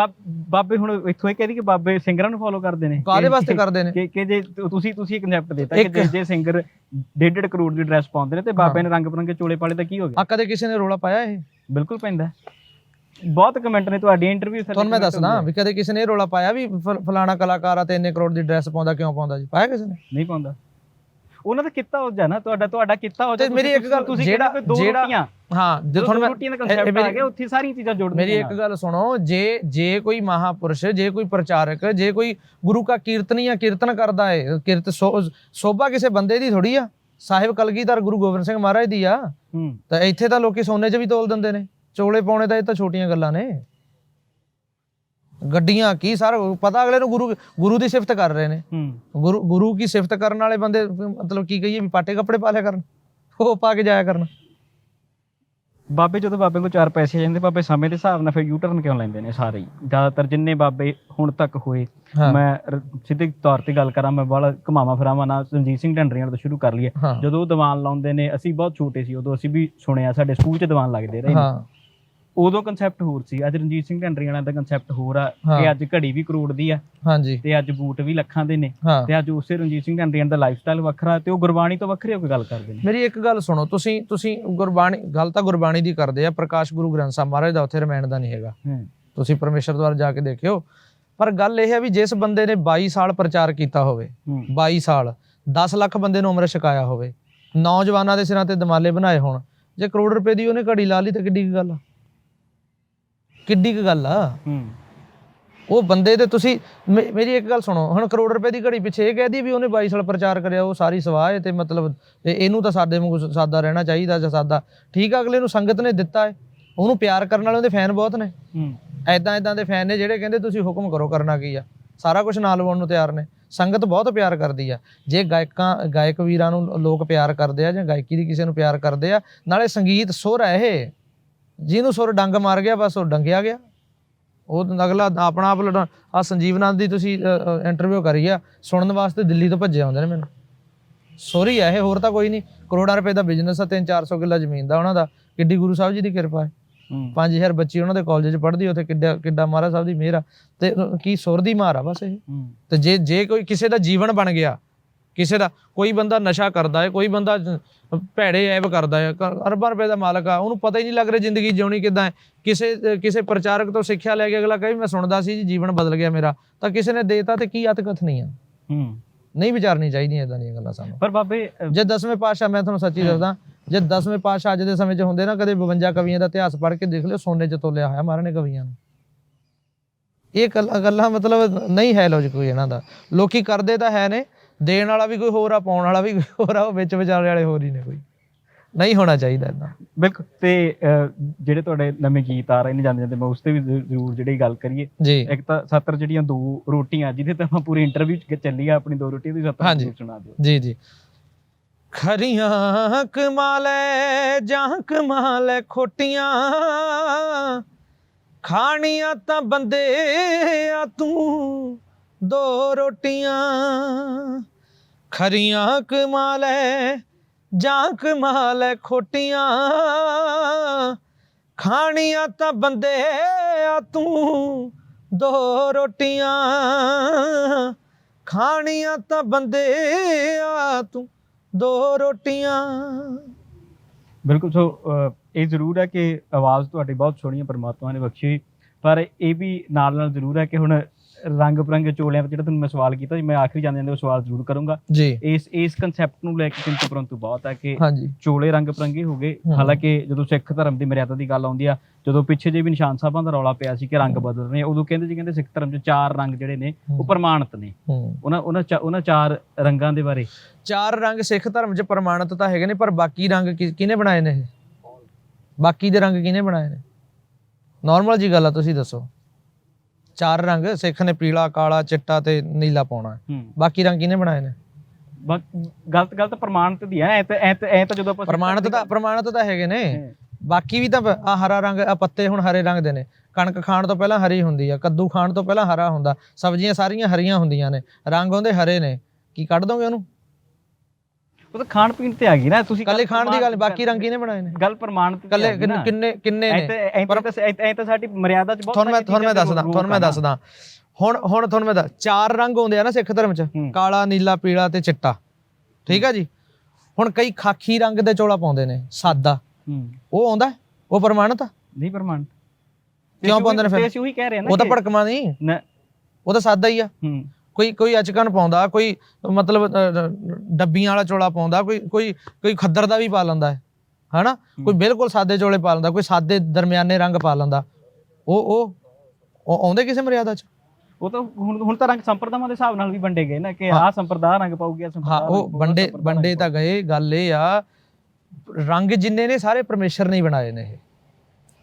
ਬਾਬੇ ਹੁਣ ਇੱਥੋਂ ਇਹ ਕਹਿੰਦੀ ਕਿ ਬਾਬੇ ਸਿੰਗਰਾਂ ਨੂੰ ਫੋਲੋ ਕਰਦੇ ਨੇ। ਕਾਦੇ ਕਿ- ਵਾਸਤੇ ਕਰਦੇ ਨੇ? ਕਿ ਕਿ ਜੇ ਤੁਸੀਂ ਤੁਸੀਂ ਇੱਕ ਕਨਸੈਪਟ ਦਿੱਤਾ ਕਿ ਜੇ- ਸਿੰਗਰ ਡੇਢ ਡੇਢ ਕਰੋੜ ਦੀ ਡਰੈਸ ਪਾਉਂਦੇ ਨੇ ਤੇ ਬਾਬੇ ਨੇ ਰੰਗ ਬਰੰਗੇ ਚੋਲੇ ਪਾਲੇ ਤਾਂ ਕੀ ਹੋ ਗਿਆ? ਆ ਕਦੇ ਕਿਸੇ ਨੇ ਰੋਲਾ ਪਾਇਆ ਇਹ? ਬਿਲਕੁਲ ਪੈਂਦਾ। ਬਹੁਤ ਕਮੈਂਟ ਨੇ ਤੁਹਾਡੀ ਇੰਟਰਵਿਊ ਤੁਹਾਨੂੰ ਮੈਂ ਦੱਸਦਾ ਵੀ ਕਦੇ ਕਿਸੇ ਨੇ ਇਹ ਰੋਲਾ ਪਾਇਆ ਵੀ ਫਲਾਣਾ ਕਲਾਕਾਰ ਆ ਤੇ ਇੰਨੇ ਕਰੋੜ ਦੀ ਡਰੈਸ ਪਾਉਂਦਾ ਕਿਉਂ ਪਾਉਂਦਾ ਜੀ? ਪਾਇਆ ਕਿਸੇ ਨੇ? ਨਹੀਂ ਪਾਉਂਦਾ। ਉਹਨਾਂ ਦਾ ਕੀਤਾ ਹੋ ਜਾ ਨਾ ਤੁਹਾਡਾ ਤੁਹਾਡਾ ਕੀਤਾ ਹੋ ਜਾ ਤੇ ਮੇਰੀ ਇੱਕ ਗੱਲ ਤੁਸੀਂ ਜਿਹੜਾ ਜਿਹੜਾ ਰੋਟੀਆਂ। ਹਾਂ ਜੇ ਤੁਹਾਨੂੰ ਰੋਟੀਆਂ ਦਾ ਕਨਸੈਪਟ ਆ ਗਿਆ ਉੱਥੇ ਸਾਰੀਆਂ ਚੀਜ਼ਾਂ ਜੁੜ ਮੇਰੀ ਇੱਕ ਗੱਲ ਸੁਣੋ ਜੇ ਜੇ ਕੋਈ ਮਹਾਪੁਰਸ਼ ਜੇ ਕੋਈ ਪ੍ਰਚਾਰਕ ਜੇ ਕੋਈ ਗੁਰੂ ਕਾ ਕੀਰਤਨੀ ਜਾਂ ਕੀਰਤਨ ਕਰਦਾ ਹੈ ਕੀਰਤ ਸੋਭਾ ਕਿਸੇ ਬੰਦੇ ਦੀ ਥੋੜੀ ਆ। ਸਾਹਿਬ ਕਲਗੀਧਰ ਗੁਰੂ ਗੋਬਿੰਦ ਸਿੰਘ ਮਹਾਰਾਜ ਦੀ ਆ। ਤਾਂ ਇੱਥੇ ਤਾਂ ਲੋਕੀ ਸੋਨੇ 'ਚ ਵੀ ਤੋਲ ਦਿੰਦੇ ਨੇ। ਚੋਲੇ ਪਾਉਣੇ ਤਾਂ ਇਹ ਤਾਂ ਛੋਟੀਆਂ ਗੱਲਾਂ ਨੇ। ਗੱਡੀਆਂ ਕੀ ਸਰ ਪਤਾ ਅਗਲੇ ਨੂੰ ਗੁਰੂ ਗੁਰੂ ਦੀ ਸਿਫਤ ਕਰ ਰਹੇ ਨੇ। ਹੂੰ। ਗੁਰੂ ਗੁਰੂ ਕੀ ਸਿਫਤ ਕਰਨ ਵਾਲੇ ਬੰਦੇ ਮਤਲਬ ਕੀ ਕਹੀਏ ਵੀ ਪਾਟੇ ਕੱਪੜੇ ਪਾ ਲਿਆ ਕਰਨ ਉਹ ਪਾ ਕੇ ਜਾਇਆ ਕਰਨ। ਬਾਬੇ ਜਦੋਂ ਬਾਬੇ ਕੋਲ ਚਾਰ ਪੈਸੇ ਆ ਜਾਂਦੇ ਬਾਬੇ ਸਮੇਂ ਦੇ ਹਿਸਾਬ ਨਾਲ ਫਿਰ ਯੂ ਟਰਨ ਕਿਉਂ ਲੈਂਦੇ ਨੇ ਸਾਰੇ ਜ਼ਿਆਦਾਤਰ ਜਿੰਨੇ ਬਾਬੇ ਹੁਣ ਤੱਕ ਹੋਏ ਮੈਂ ਸਿੱਧੇ ਤੌਰ ਤੇ ਗੱਲ ਕਰਾਂ ਮੈਂ ਬੜਾ ਘਮਾਵਾ ਫਰਾਵਾ ਨਾਲ ਰਣਜੀਤ ਸਿੰਘ ਢੰਡਰੀਆਂ ਤੋਂ ਸ਼ੁਰੂ ਕਰ ਲਈਏ। ਜਦੋਂ ਉਹ ਦੀਵਾਨ ਲਾਉਂਦੇ ਨੇ ਅਸੀਂ ਬਹੁਤ ਛੋਟੇ ਸੀ ਉਦੋਂ ਅਸੀਂ ਵੀ ਸੁਣਿਆ ਸਾਡੇ ਸਕੂਲ 'ਚ ਦੀਵਾਨ ਲੱਗਦੇ ਰਹੇ ਉਦੋਂ ਕਨਸੈਪਟ ਹੋਰ ਸੀ। ਅੱਜ ਰਣਜੀਤ ਸਿੰਘ ਢੰਡਰੀਆਂ ਵਾਲਾ ਦਾ ਕਨਸੈਪਟ ਹੋਰ ਆ। ਹਾਂ। ਕਿ ਅੱਜ ਘੜੀ ਵੀ ਕਰੋੜ ਦੀ ਆ। ਹਾਂਜੀ। ਤੇ ਅੱਜ ਬੂਟ ਵੀ ਲੱਖਾਂ ਦੇ ਨੇ। ਹਾਂ। ਤੇ ਅੱਜ ਉਸੇ ਰਣਜੀਤ ਸਿੰਘ ਢੰਡਰੀਆਂ ਦਾ ਲਾਈਫਸਟਾਈਲ ਵੱਖਰਾ ਤੇ ਉਹ ਗੁਰਬਾਣੀ ਤੋਂ ਵੱਖਰੇ ਹੋ ਕੇ ਗੱਲ ਕਰਦੇ ਨੇ। ਮੇਰੀ ਇੱਕ ਗੱਲ ਸੁਣੋ ਤੁਸੀਂ ਤੁਸੀਂ ਗੁਰਬਾਣੀ ਗੱਲ ਤਾਂ ਗੁਰਬਾਣੀ ਦੀ ਕਰਦੇ ਆ ਪ੍ਰਕਾਸ਼ ਗੁਰੂ ਗ੍ਰੰਥ ਸਾਹਿਬ ਮਹਾਰਾਜ ਦਾ ਉੱਥੇ ਰਮਾਇਣ ਦਾ ਨਹੀਂ ਹੈਗਾ। ਹੂੰ। ਤੁਸੀਂ ਪਰਮੇਸ਼ਰ ਦੁਆਰਾ ਜਾ ਕੇ ਦੇਖਿਓ। ਪਰ ਗੱਲ ਇਹ ਹੈ ਵੀ ਜਿਸ ਬੰਦੇ ਨੇ 22 ਸਾਲ ਪ੍ਰਚਾਰ ਕੀਤਾ ਹੋਵੇ ਹੂੰ। 22 ਸਾਲ 10 ਲੱਖ ਬੰਦੇ ਨੂੰ ਅੰਮ੍ਰਿਤ ਛਕਾਇਆ ਹੋਵੇ ਨੌਜਵਾਨਾਂ ਦੇ ਸਿਰਾਂ ਤੇ ਦਮਾਲੇ ਬਣਾਏ ਹੋਣ ਜੇ ਕਰੋੜ ਰੁਪਏ ਦੀ ਉਹਨੇ ਘੜੀ ਲਾ ਲਈ ਤਾਂ ਕਿੱਡੀ ਕੁ ਗੱਲ ਆ? ਕਿੱਡੀ ਕੁ ਗੱਲ ਆ। ਹੂੰ। ਉਹ ਬੰਦੇ ਤੇ ਤੁਸੀਂ ਮੇ- ਮੇਰੀ ਇੱਕ ਗੱਲ ਸੁਣੋ ਹੁਣ ਕਰੋੜ ਰੁਪਏ ਦੀ ਘੜੀ ਪਿੱਛੇ ਇਹ ਕਹਿਦੀ ਵੀ ਉਹਨੇ 22 ਸਾਲ ਪ੍ਰਚਾਰ ਕਰਿਆ ਉਹ ਸਾਰੀ ਸਵਾਹ ਹੈ ਤੇ ਮਤਲਬ ਇਹ- ਇਹਨੂੰ ਤਾਂ ਸਾਡੇ ਵਾਂਗੂ ਸਾਦਾ ਰਹਿਣਾ ਚਾਹੀਦਾ ਜਾਂ ਸਾਦਾ। ਠੀਕ ਆ ਅਗਲੇ ਨੂੰ ਸੰਗਤ ਨੇ ਦਿੱਤਾ ਹੈ ਉਹਨੂੰ ਪਿਆਰ ਕਰਨ ਵਾਲੇ ਉਹਦੇ ਫੈਨ ਬਹੁਤ ਨੇ। ਹੂੰ। ਐਦਾਂ ਐਦਾਂ ਦੇ ਫੈਨ ਨੇ ਜਿਹੜੇ ਕਹਿੰਦੇ ਤੁਸੀਂ ਹੁਕਮ ਕਰੋ ਕਰਨਾ ਕੀ ਆ। ਸਾਰਾ ਕੁਝ ਨਾਲ ਲਵਾਉਣ ਨੂੰ ਤਿਆਰ ਨੇ। ਸੰਗਤ ਬਹੁਤ ਪਿਆਰ ਕਰਦੀ ਆ। ਜੇ ਗਾਇਕਾਂ ਗਾਇਕ ਵੀਰਾਂ ਨੂੰ ਲੋਕ ਪਿਆਰ ਕਰਦੇ ਆ ਜਾਂ ਗਾਇਕੀ ਦੀ ਕਿਸੇ ਨੂੰ ਪਿਆਰ ਕਰਦੇ ਆ ਨਾਲੇ ਸੰਗੀਤ ਸੁਰ ਹੈ ਇਹ। ਜਿਹਨੂੰ ਸੁਰ ਡੰਗ ਮਾਰ ਗਿਆ ਬਸ ਉਹ ਡੰਗਿਆ ਗਿਆ। ਉਹ ਅਗਲਾ ਆਪਣਾ ਆਪ ਲੜਾ ਆ ਸੰਜੀਵ ਨਾਥ ਦੀ ਤੁਸੀਂ ਇੰਟਰਵਿਊ ਕਰੀ ਆ। ਸੁਣਨ ਵਾਸਤੇ ਦਿੱਲੀ ਤੋਂ ਭੱਜੇ ਆਉਂਦੇ ਨੇ ਮੈਨੂੰ। ਸੋਰੀ ਆ ਇਹ ਹੋਰ ਤਾਂ ਕੋਈ ਨਹੀਂ। ਕਰੋੜਾਂ ਰੁਪਏ ਦਾ ਬਿਜ਼ਨਸ ਆ 3-400 ਕਿੱਲਾ ਜ਼ਮੀਨ ਦਾ ਉਹਨਾਂ ਦਾ। ਕਿੱਡੀ ਗੁਰੂ ਸਾਹਿਬ ਜੀ ਦੀ ਕਿਰਪਾ ਹੈ। ਹੂੰ। 5000 ਬੱਚੀ ਉਹਨਾਂ ਦੇ ਕਾਲਜ 'ਚ ਪੜ੍ਹਦੀ ਉੱਥੇ ਕਿੱਡਾ ਕਿੱਡਾ ਮਹਾਰਾਜ ਸਾਹਿਬ ਦੀ ਮਿਹਰ ਆ। ਤੇ ਕੀ ਸੁਰ ਦੀ ਮਾਰ ਆ ਬਸ ਇਹ? ਤੇ ਜੇ ਜੇ ਕੋਈ ਕਿਸੇ ਦਾ ਜੀਵਨ ਬਣ ਗਿਆ ਕਿਸੇ ਦਾ ਕੋਈ ਬੰਦਾ ਨਸ਼ਾ ਕਰਦਾ ਹੈ ਕੋਈ ਬੰਦਾ ਭੈੜੇ ਐਬ ਕਰਦਾ ਹੈ ਅਰਬਾਂ ਰੁਪਏ ਦਾ ਮਾਲਕ ਆ ਉਹਨੂੰ ਪਤਾ ਹੀ ਨਹੀਂ ਲੱਗ ਰਿਹਾ ਜ਼ਿੰਦਗੀ ਜਿਉਣੀ ਕਿਦਾਂ ਹੈ। ਕਿਸੇ ਕਿਸੇ ਪ੍ਰਚਾਰਕ ਤੋਂ ਸਿੱਖਿਆ ਲੈ ਕੇ ਅਗਲਾ ਕਹੇ ਮੈਂ ਸੁਣਦਾ ਸੀ ਜੀ ਜੀਵਨ ਬਦਲ ਗਿਆ ਮੇਰਾ ਤਾਂ ਕਿਸੇ ਨੇ ਦੇਤਾ ਤੇ ਕੀ ਅਤਕਥ ਨਹੀਂ ਆ? ਹੂੰ। ਨਹੀਂ ਵਿਚਾਰਨੀ ਚਾਹੀਦੀਆਂ ਇਦਾਂ ਦੀਆਂ ਗੱਲਾਂ ਸਾਨੂੰ। ਪਰ ਬਾਬੇ ਜੇ ਦਸਵੇਂ ਪਾਤਸ਼ਾਹ ਮੈਂ ਤੁਹਾਨੂੰ ਸੱਚੀ ਦੱਸਦਾ ਜੇ ਦਸਵੇਂ ਪਾਤਸ਼ਾਹ ਅੱਜ ਦੇ ਸਮੇਂ 'ਚ ਹੁੰਦੇ ਨਾ ਕਦੇ 52 ਕਵੀਆਂ ਦਾ ਇਤਿਹਾਸ ਪੜ੍ਹ ਕੇ ਦੇਖ ਲਿਓ ਸੋਨੇ 'ਚ ਤੋਲਿਆ ਹੋਇਆ ਮਹਾਰਾਜ ਨੇ ਕਵੀਆਂ ਨੂੰ। ਇਹ ਗੱਲਾਂ ਮਤਲਬ ਨਹੀਂ ਹੈ ਲੌਜਿਕ ਕੋਈ ਇਹਨਾਂ ਦਾ। ਲੋਕੀ ਕਰਦੇ ਤਾਂ ਹੈ ਨੇ ਦੇਣ ਵਾਲਾ ਵੀ ਕੋਈ ਹੋਰ ਆ ਪਾਉਣ ਵਾਲਾ ਵੀ ਕੋਈ ਹੋਰ ਆ ਉਹ ਵਿੱਚ ਵਿਚਾਲੇ ਵਾਲੇ ਹੋਰ ਹੀ ਨੇ ਕੋਈ। ਨਹੀਂ ਹੋਣਾ ਚਾਹੀਦਾ ਇਦਾਂ ਬਿਲਕੁਲ ਤੇ ਜਿਹੜੇ ਤੁਹਾਡੇ ਨਵੇਂ ਗੀਤ ਆ ਰਹੇ ਨੇ ਜਾਂਦੇ ਜਾਂਦੇ ਮੈਂ ਉਸ ਤੇ ਵੀ ਜ਼ਰੂ- ਜ਼ਰੂਰ ਜਿਹੜੀ ਗੱਲ ਕਰੀਏ। ਜੀ। ਇੱਕ ਤਾਂ 70 ਜਿਹੜੀਆਂ ਦੋ ਰੋਟੀਆਂ ਜਿਹਦੇ ਤੇ ਆਪਾਂ ਪੂਰੀ ਇੰਟਰਵਿਊ ਚ ਚੱਲੀ ਆ ਆਪਣੀ ਦੋ ਰੋਟੀਆਂ ਦੀ 70 ਹਾਂਜੀ। ਜ਼ਰੂਰ ਸੁਣਾ ਦਿਓ। ਜੀ ਜੀ। ਖਰੀਆਂ ਕਮਾਲੇ ਜਾਂ ਕਮਾਲੇ ਖੋਟੀਆਂ। ਖਾਣੀਆਂ ਤਾਂ ਬੰਦੇ ਆ ਤੂੰ ਦੋ ਰੋਟੀਆਂ। ਖਰੀਆਂ ਕਮਾਲੇ ਜਾਂ ਕਮਾਲੇ ਖੋਟੀਆਂ। ਖਾਣੀਆਂ ਤਾਂ ਬੰਦੇ ਆ ਤੂੰ ਦੋ ਰੋਟੀਆਂ। ਖਾਣੀਆਂ ਤਾਂ ਬੰਦੇ ਆ ਤੂੰ ਦੋ ਰੋਟੀਆਂ। ਬਿਲਕੁਲ, ਸੋ ਇਹ ਜ਼ਰੂਰ ਹੈ ਕਿ ਆਵਾਜ਼ ਤੁਹਾਡੀ ਬਹੁਤ ਸੋਹਣੀ ਹੈ, ਪਰਮਾਤਮਾ ਨੇ ਬਖਸ਼ੀ। ਪਰ ਇਹ ਵੀ ਨਾਲ ਨਾਲ ਜ਼ਰੂਰ ਹੈ ਕਿ ਹੁਣ ਰੰਗ ਬਰੰਗੇ ਚੋਲਿਆਂ ਤੇ ਜਿਹੜਾ ਤੁਹਾਨੂੰ ਮੈਂ ਸਵਾਲ ਕੀਤਾ ਸੀ ਮੈਂ ਆਖਰੀ ਜਾਂਦੇ ਜਾਂਦੇ ਉਹ ਸਵਾਲ ਜ਼ਰੂਰ ਕਰੂੰਗਾ। ਜੀ। ਇਸ ਇਸ ਕਨਸੈਪਟ ਨੂੰ ਲੈ ਕੇ ਕਿੰਤੂ ਪਰੰਤੂ ਬਹੁਤ ਹੈ ਕਿ ਹਾਂਜੀ। ਚੋਲੇ ਰੰਗ ਬਰੰਗੇ ਹੋ ਗਏ। ਹਾਲਾਂਕਿ ਜਦੋਂ ਸਿੱਖ ਧਰਮ ਦੀ ਮਰਿਆਦਾ ਦੀ ਗੱਲ ਆਉਂਦੀ ਆ ਜਦੋਂ ਪਿੱਛੇ ਜੇ ਵੀ ਨਿਸ਼ਾਨ ਸਾਹਿਬਾਂ ਦਾ ਰੌਲਾ ਪਿਆ ਸੀ ਕਿ ਰੰਗ ਬਦਲ ਰਹੇ ਉਦੋਂ ਕਹਿੰਦੇ ਸੀ ਕਹਿੰਦੇ ਸਿੱਖ ਧਰਮ 'ਚ ਚਾਰ ਰੰਗ ਜਿਹੜੇ ਨੇ ਉਹ। ਪ੍ਰਮਾਣਿਤ ਨੇ। ਉਹਨਾਂ ਉਹਨਾਂ ਉਹਨਾਂ ਚਾਰ ਰੰਗਾਂ ਦੇ ਬਾਰੇ। ਚਾਰ ਰੰਗ ਸਿੱਖ ਧਰਮ 'ਚ ਪ੍ਰਮਾਣਿਤ ਤਾਂ ਹੈਗੇ ਨੇ ਪਰ ਬਾਕੀ ਰੰਗ ਕਿਹਨੇ ਬਣਾਏ ਨੇ ਇਹ? ਬਾਕੀ ਦੇ ਰੰਗ ਕਿਹਨੇ ਬਣਾਏ ਨੇ? ਨਾਰਮਲ ਜੀ ਗੱਲ ਆ ਤੁਸੀਂ ਦੱਸੋ। ਚਾਰ ਰੰਗ ਸਿੱਖ ਨੇ ਪੀਲਾ ਕਾਲਾ ਚਿੱਟਾ ਤੇ ਨੀਲਾ ਪਾਉਣਾ। ਹੈ। ਹੂੰ ਬਾਕੀ ਰੰਗ ਕਿਹਨੇ ਬਣਾਏ ਨੇ? ਬਸ ਗਲਤ ਗਲਤ ਪ੍ਰਮਾਣਿਤ ਦੀ ਹੈ ਐ ਤਾਂ ਐ ਤਾਂ ਐ ਤਾਂ ਜਦੋਂ ਆਪਾਂ ਪ੍ਰਮਾਣਿਤ ਤਾਂ ਪ੍ਰਮਾਣਿਤ ਤਾਂ ਹੈਗੇ ਨੇ। ਬਾਕੀ ਵੀ ਤਾਂ ਆ ਹਰਾ ਰੰਗ ਆ ਪੱਤੇ ਹੁਣ ਹਰੇ ਰੰਗ ਦੇ ਨੇ। ਕਣਕ ਖਾਣ ਤੋਂ ਪਹਿਲਾਂ ਹਰੀ ਹੁੰਦੀ ਆ ਕੱਦੂ ਖਾਣ ਤੋਂ ਪਹਿਲਾਂ ਹਰਾ ਹੁੰਦਾ। ਸਬਜ਼ੀਆਂ ਸਾਰੀਆਂ ਹਰੀਆਂ ਹੁੰਦੀਆਂ ਨੇ। ਰੰਗ ਉਹਦੇ ਹਰੇ ਨੇ। ਕੀ ਕੱਢ ਦੋਗੇ ਉਹਨੂੰ? ਉਹ ਤਾਂ ਖਾਣ ਪੀਣ ਤੇ ਆ ਗਈ ਨਾ ਤੁਸੀਂ ਕੱਲੇ ਖਾਣ ਦੀ ਗੱਲ ਬਾਕੀ ਰੰਗ ਕਿਹਨੇ ਬਣਾਏ ਨੇ? ਗੱਲ ਪ੍ਰਮਾਣਿਤ ਕੱਲੇ। ਕਿੰਨੇ ਕਿੰਨੇ ਨੇ? ਐ ਤਾਂ ਸਾਡੀ ਮਰਿਆਦਾ 'ਚ ਬਹੁਤ ਤੁਹਾਨੂੰ ਮੈਂ ਤੁਹਾਨੂੰ ਮੈਂ ਦੱਸਦਾ ਤੁਹਾਨੂੰ ਮੈਂ। ਦੱਸਦਾ। ਹੁਣ ਹੁਣ ਤੁਹਾਨੂੰ ਮੈਂ ਦੱਸ ਚਾਰ ਰੰਗ ਹੁੰਦੇ ਆ ਨਾ ਸਿੱਖ ਧਰਮ ਚ। ਕਾਲਾ ਨੀਲਾ ਪੀਲਾ ਤੇ ਚਿੱਟਾ। ਠੀਕ ਆ ਜੀ? ਹੁਣ ਕਈ ਖਾਕੀ ਰੰਗ ਦੇ ਚੋਲਾ ਪਾਉਂਦੇ ਨੇ ਸਾਦਾ। ਉਹ ਆਉਂਦਾ? ਉਹ ਪ੍ਰਮਾਣਿਤ ਨਹੀਂ ਪ੍ਰਮਾਣਿਤ। ਕਿਉਂ ਪਾਉਂਦੇ ਨੇ ਫਿਰ? ਤੇ ਅਸੀਂ ਉਹੀ ਕਹਿ ਰਹੇ ਹਾਂ ਨਾ ਉਹ ਤਾਂ ਭੜਕਮਾ ਨਹੀਂ। ਉਹ ਤਾਂ ਸਾਦਾ ਹੀ ਆ। ਹੂੰ। ਕੋਈ ਕੋਈ ਅਚਕਨ ਪਾਉਂਦਾ ਕੋਈ ਮਤਲਬ ਡੱਬੀਆਂ ਵਾਲਾ ਚੋਲਾ ਪਾਉਂਦਾ ਕੋਈ ਕੋਈ ਕੋਈ ਖੱਦਰ ਦਾ ਵੀ ਪਾ ਲੈਂਦਾ ਹੈ ਹਨਾ? ਕੋਈ ਬਿਲਕੁਲ ਸਾਦੇ ਚੋਲੇ ਪਾ ਲੈਂਦਾ ਕੋਈ ਸਾਦੇ ਦਰਮਿਆਨੇ ਰੰਗ ਪਾ ਲੈਂਦਾ। ਉਹ ਉਹ ਆਉਂਦੇ ਕਿਸੇ ਮਰਿਆਦਾ ਚ? ਉਹ ਤਾਂ ਹੁਣ ਹੁਣ ਤਾਂ ਰੰਗ ਸੰਪਰਦਾਵਾਂ ਦੇ ਹਿਸਾਬ ਨਾਲ ਵੀ ਵੰਡੇ ਗਏ ਨਾ ਕਿ ਆਹ ਸੰਪਰਦਾ ਰੰਗ ਪਾਉਗੀ ਆਹ ਸੰਪਰਦਾ ਹਾਂ ਉਹ ਵੰਡੇ ਵੰਡੇ ਤਾਂ ਗਏ ਗੱਲ ਇਹ ਆ ਰੰਗ ਜਿੰਨੇ ਨੇ ਸਾਰੇ ਪਰਮੇਸ਼ਰ ਨੇ ਹੀ ਬਣਾਏ ਨੇ ਇਹ।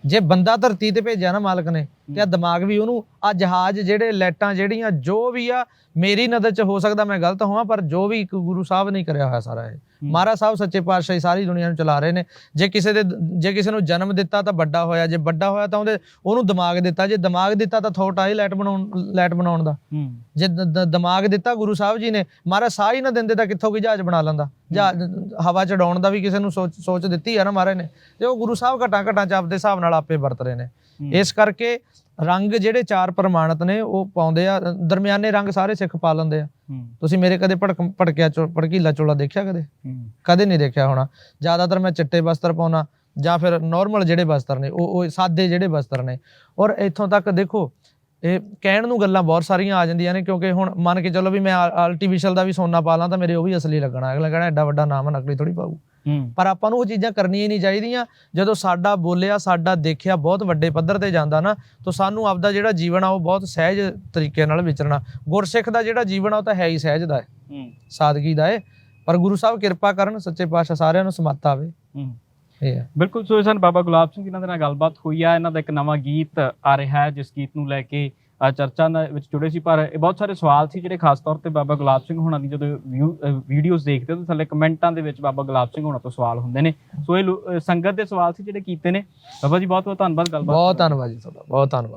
ਜੇ ਬੰਦਾ ਧਰਤੀ ਤੇ ਭੇਜਿਆ ਨਾ ਮਾਲਕ ਨੇ ਤੇ ਆ ਦਿਮਾਗ ਵੀ ਉਹਨੂੰ ਆ ਜਹਾਜ਼ ਜਿਹੜੇ ਲਾਈਟਾਂ ਜਿਹੜੀਆਂ ਜੋ ਵੀ ਆ ਮੇਰੀ ਨਜ਼ਰ 'ਚ ਹੋ ਸਕਦਾ ਮੈਂ ਗਲਤ ਹੋਵਾਂ ਪਰ ਜੋ ਵੀ ਇੱਕ ਗੁਰੂ ਸਾਹਿਬ ਨੇ ਕਰਿਆ ਹੋਇਆ ਸਾਰਾ ਇਹ। ਮਹਾਰਾਜ ਸਾਹਿਬ ਸੱਚੇ ਪਾਤਸ਼ਾਹ ਸਾਰੀ ਦੁਨੀਆ ਨੂੰ ਚਲਾ ਰਹੇ ਨੇ। ਜੇ ਕਿਸੇ ਦੇ ਜੇ ਕਿਸੇ ਨੂੰ ਜਨਮ ਦਿੱਤਾ ਤਾਂ ਵੱਡਾ ਹੋਇਆ ਜੇ ਵੱਡਾ ਹੋਇਆ ਤਾਂ ਉਹਦੇ ਉਹਨੂੰ ਦਿਮਾਗ ਦਿੱਤਾ। ਜੇ ਦਿਮਾਗ ਦਿੱਤਾ ਤਾਂ ਥੋਟ ਆਈ ਲਾਈਟ ਬਣਾਉਣ ਲਾਈਟ ਬਣਾਉਣ ਦਾ। ਜੇ ਦਿਮਾਗ ਦਿੱਤਾ ਗੁਰੂ ਸਾਹਿਬ ਜੀ ਨੇ ਮਹਾਰਾਜ ਸਾਹ ਹੀ ਨਾ ਦਿੰਦੇ ਤਾਂ ਕਿੱਥੋਂ ਕੋਈ ਜਹਾਜ਼ ਬਣਾ ਲੈਂਦਾ? ਜਹਾਜ਼ ਹਵਾ ਚ ਉਡਾਉਣ ਦਾ ਵੀ ਕਿਸੇ ਨੂੰ ਸੋਚ ਸੋਚ ਦਿੱਤੀ ਆ ਨਾ ਮਹਾਰਾਜ ਨੇ। ਤੇ ਉਹ ਗੁਰੂ ਸਾਹਿਬ ਘਟਾ ਘਟਾ ਚ ਆਪਦੇ ਹਿਸਾਬ ਨਾਲ ਆਪੇ ਵਰਤ ਰਹੇ ਨੇ। ਇਸ ਕਰਕੇ ਰੰਗ ਜਿਹੜੇ ਚਾਰ ਪ੍ਰਮਾਣਿਤ ਨੇ ਉਹ ਪਾਉਂਦੇ ਆ। ਦਰਮਿਆਨੇ ਰੰਗ ਸਾਰੇ ਸਿੱਖ ਪਾ ਲੈਂਦੇ ਆ। ਤੁਸੀਂ ਮੇਰੇ ਕਦੇ ਭੜਕ ਭੜਕਿਆ ਚੋ ਭੜਕੀਲਾ ਚੋਲਾ ਦੇਖਿਆ ਕਦੇ? ਕਦੇ ਨਹੀਂ ਦੇਖਿਆ ਹੋਣਾ। ਜ਼ਿਆਦਾਤਰ ਮੈਂ ਚਿੱਟੇ ਵਸਤਰ ਪਾਉਣਾ ਜਾਂ ਫਿਰ ਨਾਰਮਲ ਜਿਹੜੇ ਬਸਤਰ ਨੇ ਉਹ ਉਹ ਸਾਦੇ ਜਿਹੜੇ ਬਸਤਰ ਨੇ। ਔਰ ਇੱਥੋਂ ਤੱਕ ਦੇਖੋ ਇਹ ਕਹਿਣ ਨੂੰ ਗੱਲਾਂ ਬਹੁਤ ਸਾਰੀਆਂ ਆ ਜਾਂਦੀਆਂ ਨੇ ਕਿਉਂਕਿ ਹੁਣ ਮੰਨ ਕੇ ਚੱਲੋ ਵੀ ਮੈਂ ਆਰਟੀਫੀਸ਼ੀਅਲ ਦਾ ਵੀ ਸੋਨਾ ਪਾ ਲਾਂ ਤਾਂ ਮੇਰੇ ਉਹ ਵੀ ਅਸਲੀ ਲੱਗਣਾ। ਅਗਲਾ ਕਹਿਣਾ ਐਡਾ ਵੱਡਾ ਨਾਮ ਨਕਲੀ ਥੋੜੀ ਹੂੰ। ਪਰ ਆਪਾਂ ਨੂੰ ਉਹ ਚੀਜ਼ਾਂ ਕਰਨੀਆਂ ਹੀ ਨਹੀਂ ਚਾਹੀਦੀਆਂ। ਜਦੋਂ ਸਾਡਾ ਬੋਲਿਆ ਸਾਡਾ ਦੇਖਿਆ ਬਹੁਤ ਵੱਡੇ ਪੱਧਰ ਤੇ ਜਾਂਦਾ ਨਾ ਤਾਂ ਸਾਨੂੰ ਆਪਦਾ ਜਿਹੜਾ ਜੀਵਨ ਆ ਉਹ ਬਹੁਤ ਸਹਿਜ ਤਰੀਕੇ ਨਾਲ ਵਿਚਰਨਾ। ਗੁਰਸਿੱਖ ਦਾ ਜਿਹੜਾ ਜੀਵਨ ਆ ਉਹ ਤਾਂ ਹੈ ਹੀ ਸਹਿਜ ਦਾ ਹੈ। ਸਾਦਗੀ ਦਾ ਹੈ। ਪਰ ਗੁਰੂ ਸਾਹਿਬ ਕਿਰਪਾ ਕਰਨ ਸੱਚੇ ਪਾਤਸ਼ਾਹ ਸਾਰਿਆਂ ਨੂੰ ਸਮੱਤ ਆਵੇ ਬਿਲਕੁਲ ਸੋ ਇਹ ਸਨ ਬਾਬਾ ਗੁਲਾਬ ਸਿੰਘ ਜਿਨ੍ਹਾਂ ਦੇ ਨਾਲ ਗੱਲਬਾਤ ਹੋਈ ਆ। ਇਹਨਾਂ ਦਾ ਇੱਕ ਨਵਾਂ ਗੀਤ ਆ ਰਿਹਾ ਹੈ ਜਿਸ ਗੀਤ ਨੂੰ ਲੈ ਕੇ ਚਰਚਾ ਦੇ ਵਿੱਚ ਜੁੜੇ ਸੀ। ਪਰ ਇਹ ਬਹੁਤ ਸਾਰੇ ਸਵਾਲ ਸੀ ਜਿਹੜੇ ਖਾਸ ਤੌਰ ਤੇ ਬਾਬਾ ਗੁਲਾਬ ਸਿੰਘ ਹੋਣਾ ਦੀ ਜਦੋਂ ਵੀਡੀਓਜ਼ ਦੇਖਦੇ ਹੋ ਤਾਂ ਥੱਲੇ ਕਮੈਂਟਾਂ ਦੇ ਵਿੱਚ ਬਾਬਾ ਗੁਲਾਬ ਸਿੰਘ ਹੋਣਾ ਤੋਂ ਸਵਾਲ ਹੁੰਦੇ ਨੇ। ਸੋ ਇਹ ਸੰਗਤ ਦੇ ਸਵਾਲ ਸੀ ਜਿਹੜੇ ਕੀਤੇ ਨੇ। ਬਾਬਾ ਜੀ ਬਹੁਤ ਬਹੁਤ ਧੰਨਵਾਦ ਗੱਲਬਾਤ ਬਹੁਤ ਧੰਨਵਾਦ ਜੀ ਤੁਹਾਡਾ ਬਹੁਤ ਧੰਨਵਾਦ।